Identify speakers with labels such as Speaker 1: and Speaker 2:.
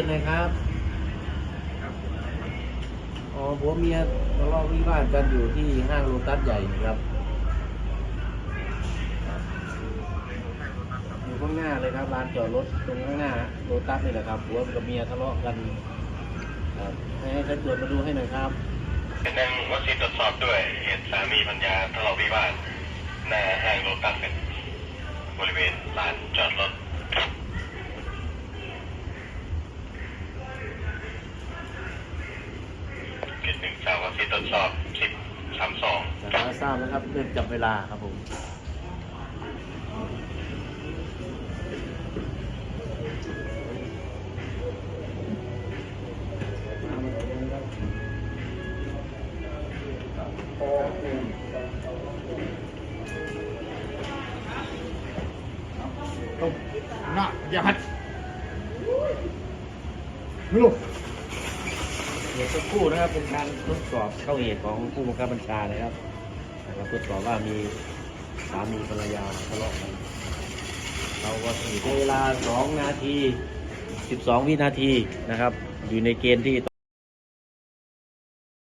Speaker 1: ตุหน่อยครับอ๋อผัวเมียทะเลาะวิวาทกันอยู่ที่ห้างโลตัสใหญ่นะครับอยู่ข้างหน้าเลยครับลานจอดรถตรงข้างหน้าโลตัสนี่แหละครับผัวกับเมียทะเลาะกันครับให้ให้ตรวจมาดูให้หน่อยครับ
Speaker 2: เป็นนางวัดศรีตรวจสอบด้วยเหตุสามีพัญญาทะเลาะวิวาทหน้าห้างโลตัสเป็นบริเวณลานจอดรถเก ตหนึ่งสาววัดศรีตรวจสอบสิบสามสอง
Speaker 1: จากการทราบนะครับเรื่องจับเวลาครับผม
Speaker 3: ต้องหน้าอย่าหัดไม่รู้
Speaker 1: เดี๋ยวสักครู่นะครับเป็นการทดสอบเข้าเหตุของผู้บังคับบัญชานะครับนะครับทดสอบว่ามีสามีภรรยาทะเลาะกันเราก็ถือเวลา 2 นาที 12 วินาทีนะครับ อยู่ในเกณฑ์ที่